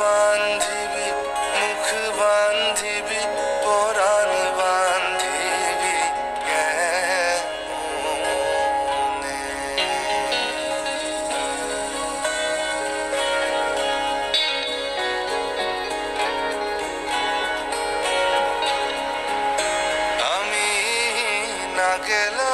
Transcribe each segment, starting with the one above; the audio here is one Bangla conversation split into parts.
বান্ধিবি মুখ বান্ধিবি পরাণ বান্ধিবি আমি না গেলে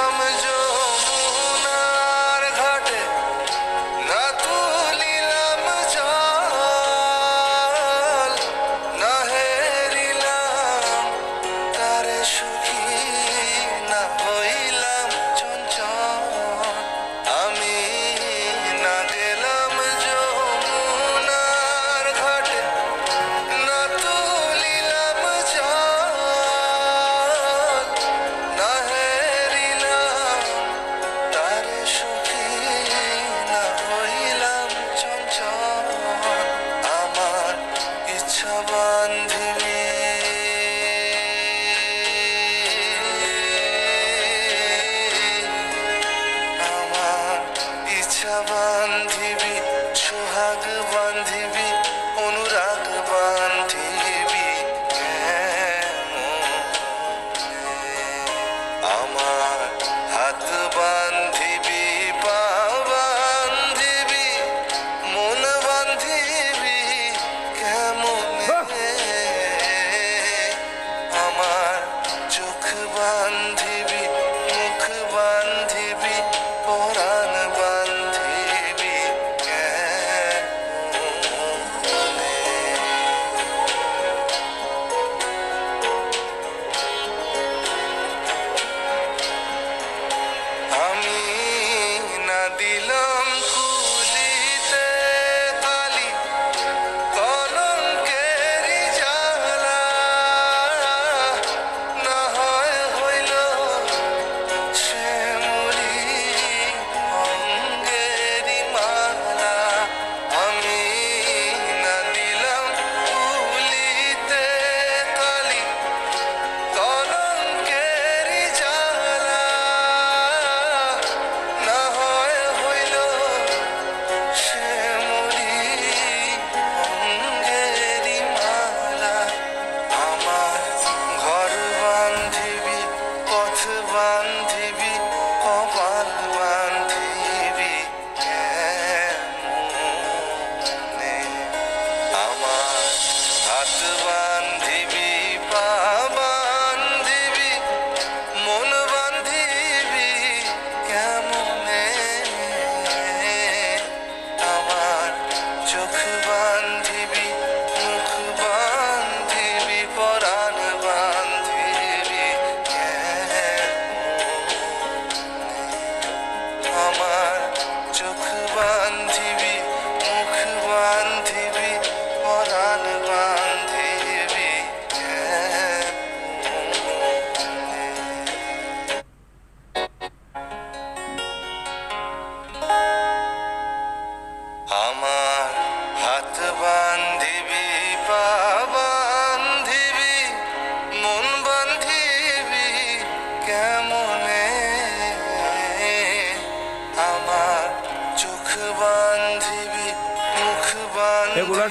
lover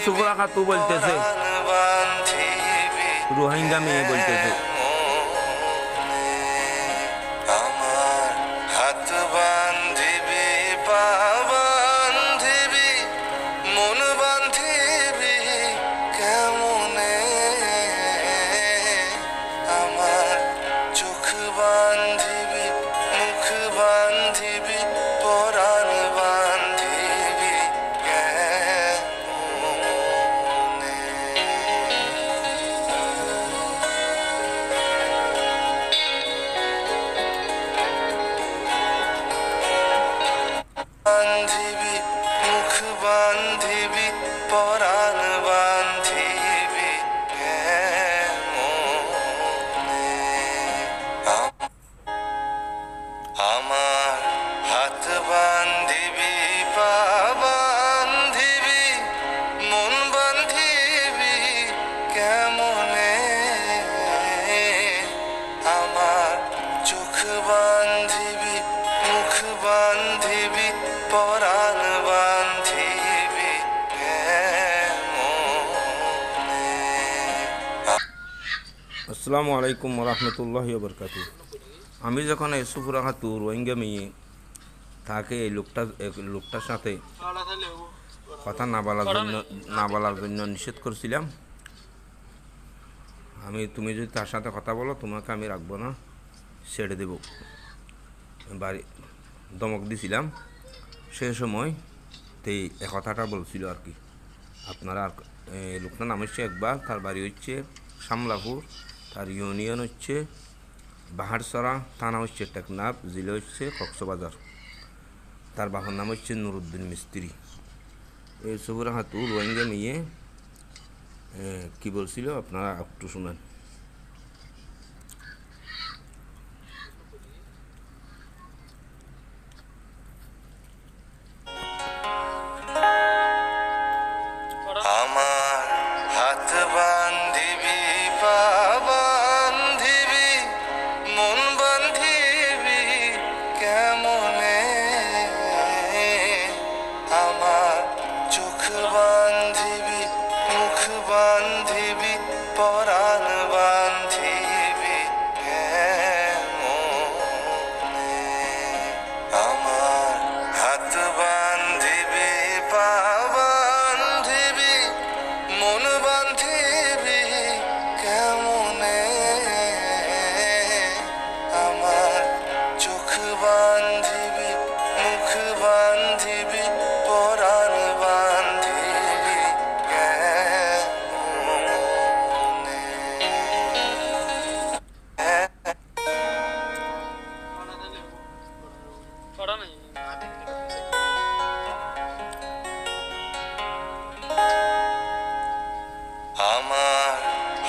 সুফরা খাতু বলতেছে। রোহিঙ্গা মেয়ে বলতেছে। আমার চোখ বান্ধি बांधी भी मुख बांध আসসালামু আলাইকুম রহমতুল্লাহ বরকাত আমি যখন এই সুফুরা খাতু রোহিঙ্গা মেয়ে তাকে এই লোকটা লোকটার সাথে কথা না বলার জন্য না বলার জন্য নিষেধ করছিলাম। আমি তুমি যদি তার সাথে কথা বলো তোমাকে আমি রাখব না ছেড়ে দেব। বাড়ি দমক দিছিলাম। সে সময় তেই এ কথাটা বলছিল আর কি। আপনারা আর এই লোকটার নাম হচ্ছে একবার তার বাড়ি হচ্ছে সামলাপুর তার ইউনিয়ন হচ্ছে বাহারসরা, থানা হচ্ছে টেকনাফ, জেলা হচ্ছে কক্সবাজার। তার বাবার নাম হচ্ছে নুরুদ্দিন মিস্ত্রি। এই সবুর হাতু রোহিঙ্গা নিয়ে কি বলছিল আপনারা একটু শুনেন।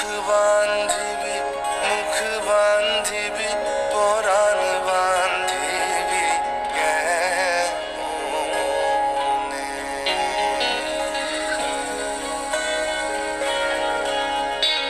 আমার চোখ বান্ধিবি মুখ বান্ধিবি